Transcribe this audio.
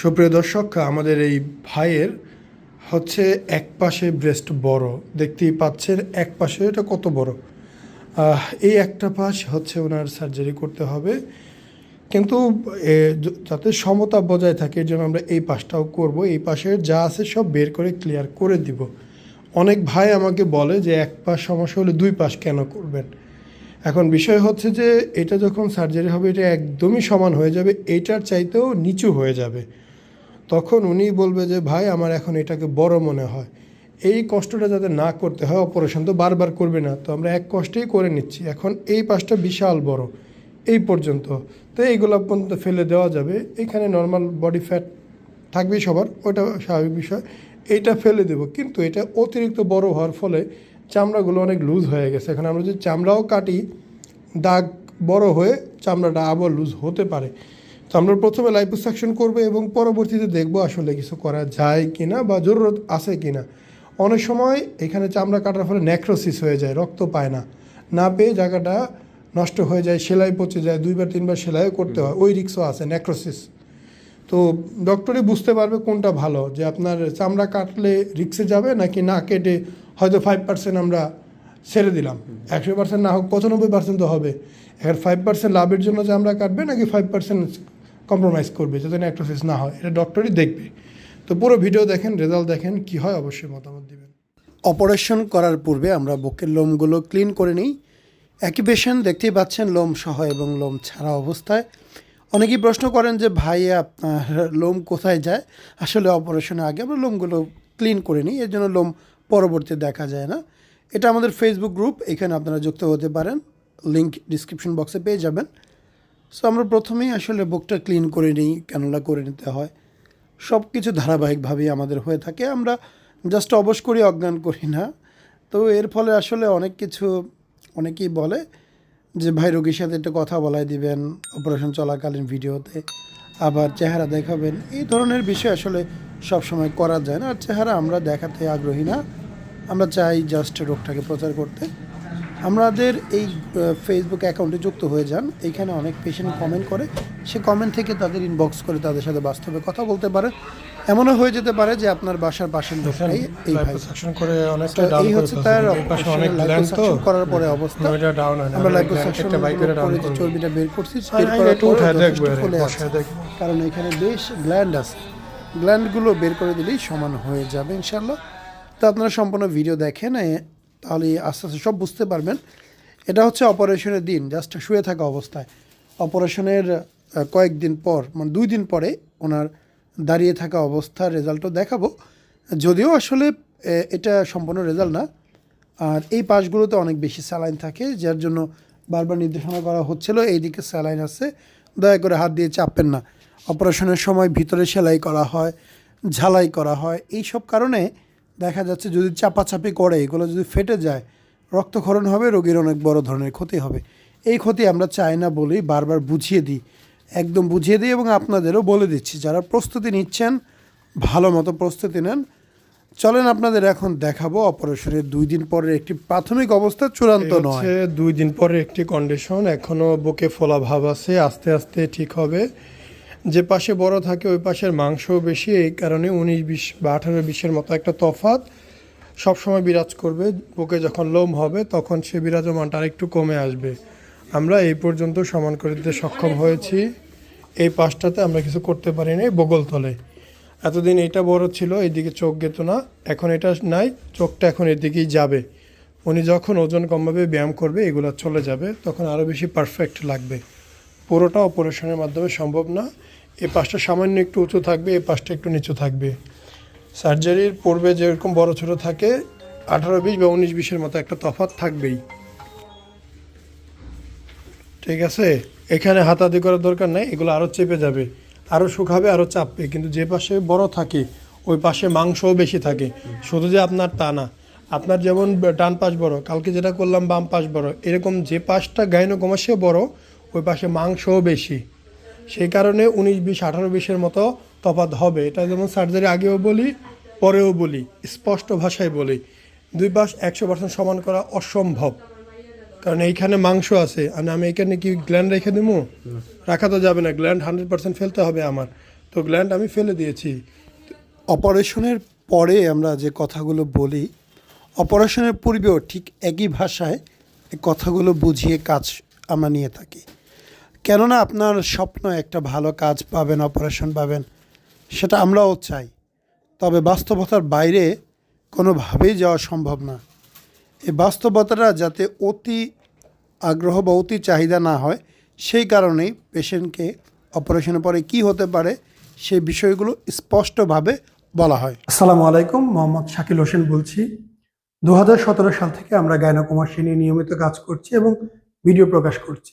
সুপ্রিয় দর্শক, আমাদের এই ভাইয়ের হচ্ছে এক পাশে ব্রেস্ট বড়। দেখতেই পাচ্ছেন এক পাশে এটা কত বড়। এই একটা পাশ হচ্ছে ওনার সার্জারি করতে হবে। কিন্তু যাতে সমতা বজায় থাকে এর জন্য আমরা এই পাশটাও করব। এই পাশে যা আছে সব বের করে ক্লিয়ার করে দিব। অনেক ভাই আমাকে বলে যে এক পাশ সমস্যা হলে দুই পাশ কেন করবেন? এখন বিষয় হচ্ছে যে, এটা যখন সার্জারি হবে, এটা একদমই সমান হয়ে যাবে। এইটার চাইতেও নিচু হয়ে যাবে। তখন উনি বলবে যে, ভাই, আমার এখন এটাকে বড় মনে হয়। এই কষ্টটা যাতে না করতে হয়, অপারেশন তো বারবার করবে না। তো আমরা এক কষ্টেই করে নিচ্ছি। এখন এই পাশটা বিশাল বড়, এই পর্যন্ত। তো এইগুলো পর্যন্ত ফেলে দেওয়া যাবে। এখানে নর্মাল বডি ফ্যাট থাকবেই সবার ওটা স্বাভাবিক বিষয়। এইটা ফেলে দেবো। কিন্তু এটা অতিরিক্ত বড় হওয়ার ফলে চামড়াগুলো অনেক লুজ হয়ে গেছে। এখন আমরা যদি চামড়াও কাটি, দাগ বড় হয়ে চামড়াটা আবার লুজ হতে পারে তো আমরা প্রথমে লাইপোসাকশন করব এবং পরবর্তীতে দেখব আসলে কিছু করা যায় কি না বা জরুরত আছে কি না অনেক সময় এখানে চামড়া কাটার ফলে নেক্রোসিস হয়ে যায়, রক্ত পায় না। না পেয়ে জায়গাটা নষ্ট হয়ে যায়, সেলাই পচে যায়, দুইবার, তিনবার সেলাইও করতে হয়, ওই রিক্সও আছে নেক্রোসিস তো ডক্টরই বুঝতে পারবে কোনটা ভালো, যে আপনার চামড়া কাটলে রিক্সে যাবে নাকি না কেটে হয়তো ফাইভ পার্সেন্ট আমরা ছেড়ে দিলাম। একশো পার্সেন্ট না হোক, পঁচানব্বই পার্সেন্ট তো হবে। এখন ফাইভ পার্সেন্ট লাভের জন্য চামড়া কাটবে নাকি ফাইভ পার্সেন্ট কম্প্রোমাইজ করবে যাতে নেক্রোসিস না হয়। এটা ডক্টরই দেখবে। তো পুরো ভিডিও দেখেন রেজাল্ট দেখেন, কি হয় অবশ্যই মতামত দিবেন। অপারেশন করার পূর্বে আমরা বুকের লোমগুলো ক্লিন করে নিই। পেশেন্ট দেখতেই পাচ্ছেন, লোম সহ এবং লোম ছাড়া অবস্থায়। অনেকেই প্রশ্ন করেন যে, ভাই, আপনার লোম কোথায় যায়? আসলে অপারেশনের আগে আমরা লোমগুলো ক্লিন করে নিই, এর জন্য লোম পরবর্তী দেখা যায় না। এটা আমাদের ফেসবুক গ্রুপ এখানে আপনারা যুক্ত হতে পারেন। লিঙ্ক ডিসক্রিপশন বক্সে পেয়ে যাবেন। সো আমরা প্রথমেই আসলে বুকটা ক্লিন করে নিই ক্যানোলা করে নিতে হয়। সব কিছু ধারাবাহিকভাবেই আমাদের হয়ে থাকে। আমরা জাস্ট অবশ করি, অজ্ঞান করি না। তো এর ফলে আসলে অনেক কিছু, অনেকেই বলে যে, ভাই, রোগীর সাথে একটু কথা বলাই দিবেন, অপারেশন চলাকালীন ভিডিওতে আবার চেহারা দেখাবেন। এই ধরনের বিষয় আসলে সবসময় করা যায় না। আর চেহারা আমরা দেখাতে আগ্রহী না। আমরা চাই জাস্ট রোগটাকে প্রচার করতে। আমাদের এই ফেসবুক অ্যাকাউন্টে যুক্ত হয়ে যান। এখানে অনেক পেশেন্ট কমেন্ট করে। সে কমেন্ট থেকে তাদের ইনবক্স করে তাদের সাথে বাস্তবে কথা বলতে পারে। এমনও হয়ে যেতে পারে যে আপনার বাসার পাশের লোকটাই এই করে অনেকটা এই হচ্ছে তার ফেলছে। এই পাশে অনেক গ্ল্যান্ড তো liposuction করার পরে অবস্থা। ওইটা ডাউন হয় না আমরা আমরা লাইপোসাকশন করে যে চর্বিটা বের করছি বের করার পরে দেখব। কারণ এখানে বেশ গ্ল্যান্ড আছে। গ্ল্যান্ডগুলো বের করে দিলেই সমান হয়ে যাবে ইনশাল্লাহ তো আপনারা সম্পূর্ণ ভিডিও দেখেন। তাহলে আস্তে আস্তে সব বুঝতে পারবেন। এটা হচ্ছে অপারেশনের দিন, জাস্ট শুয়ে থাকা অবস্থায়। অপারেশনের কয়েকদিন পর মানে দুই দিন পরে ওনার দাঁড়িয়ে থাকা অবস্থার রেজাল্টও দেখাবো। যদিও আসলে এটা সম্পূর্ণ রেজাল্ট না। আর এই পাশগুলোতে অনেক বেশি স্যালাইন থাকে, যার জন্য বারবার নির্দেশনা করা হচ্ছিল, এইদিকে স্যালাইন আছে। দয়া করে হাত দিয়ে চাপবেন না। অপারেশনের সময় ভিতরে সেলাই করা হয়, ঝালাই করা হয়। এই সব কারণে দেখা যাচ্ছে যদি চাপাচাপি করে এগুলো যদি ফেটে যায় রক্তক্ষরণ হবে রোগীর অনেক বড় ধরনের ক্ষতি হবে। এই ক্ষতি আমরা চাই না বলেই বারবার বুঝিয়ে দিই একদম বুঝিয়ে দিই এবং আপনাদেরও বলে দিচ্ছি যারা প্রস্তুতি নিচ্ছেন ভালো মতো প্রস্তুতি নেন। চলেন আপনাদের এখন দেখাবো অপারেশনের দুই দিন পরের একটি প্রাথমিক অবস্থা চূড়ান্ত নয়। দুই দিন পরে একটি কন্ডিশন এখনও বুকে ফোলা ভাব আছে আস্তে আস্তে ঠিক হবে। যে পাশে বড় থাকে, ওই পাশের মাংস বেশি। এই কারণে উনিশ বিশ বা আঠারো বিশের মতো একটা তফাত সবসময় বিরাজ করবে। বুকে যখন লোম হবে, তখন সে বিরাজমানটা আরেকটু কমে আসবে। আমরা এই পর্যন্ত সমান করে দিতে সক্ষম হয়েছি। এই পাশটাতে আমরা কিছু করতে পারিনি বগল তলে এতদিন এটা বড় ছিল এইদিকে চোখ গেত না। এখন এটা নাই, চোখটা এখন এদিকেই যাবে। উনি যখন ওজন কমভাবে ব্যায়াম করবে, এগুলো চলে যাবে। তখন আরও বেশি পারফেক্ট লাগবে। পুরোটা অপারেশনের মাধ্যমে সম্ভব না। এই পাশটা সামান্য একটু উঁচু থাকবে, এ পাশটা একটু নিচু থাকবে। সার্জারির পূর্বে যেরকম বড় ছোট থাকে, আঠারো বিশ বা উনিশ বিশের মতো একটা তফাৎ থাকবেই। ঠিক আছে? এখানে হাতাহাতি করার দরকার নেই, এগুলো আরও চেপে যাবে। আরও শুকাবে আরও চাপবে, কিন্তু যে পাশে বড় থাকে, ওই পাশে মাংসও বেশি থাকে। শুধু যে আপনার তা না, আপনার যেমন ডান পাশ বড়, কালকে যেটা করলাম বাম পাশ বড়, এরকম যে পাশটা গাইনোকমাসে বড়, ওই পাশে মাংসও বেশি। সেই কারণে উনিশ, বিশ, আঠারো, বিশের মতো তফাৎ হবে। এটা যেমন সার্জারি আগেও বলি, পরেও বলি, স্পষ্ট ভাষায় বলি। দুই পাশ একশো পার্সেন্ট সমান করা অসম্ভব। কারণ এইখানে মাংস আছে। আর আমি এখানে কি গ্ল্যান্ড রেখে দেবো রাখা তো যাবে না। গ্ল্যান্ড হান্ড্রেড পার্সেন্ট ফেলতে হবে আমার। তো গ্ল্যান্ড আমি ফেলে দিয়েছি। অপারেশনের পরে আমরা যে কথাগুলো বলি, অপারেশনের পূর্বেও ঠিক একই ভাষায় কথাগুলো বুঝিয়ে কাজ আমরা নিয়ে থাকি। কেননা আপনার স্বপ্ন একটা ভালো কাজ পাবেন অপারেশন পাবেন, সেটা আমরাও চাই। তবে বাস্তবতার বাইরে কোনোভাবেই যাওয়া সম্ভব না। এই বাস্তবতাটা যাতে অতি আগ্রহ বা অতি চাহিদা না হয়, সেই কারণেই পেশেন্টকে অপারেশনের পরে কি হতে পারে, সেই বিষয়গুলো স্পষ্টভাবে বলা হয়। আসসালামু আলাইকুম, মোহাম্মদ শাকিল হোসেন বলছি। দু হাজার সতেরো সাল থেকে আমরা গায়নাকুমাসী নিয়ে নিয়মিত কাজ করছি এবং ভিডিও প্রকাশ করছি।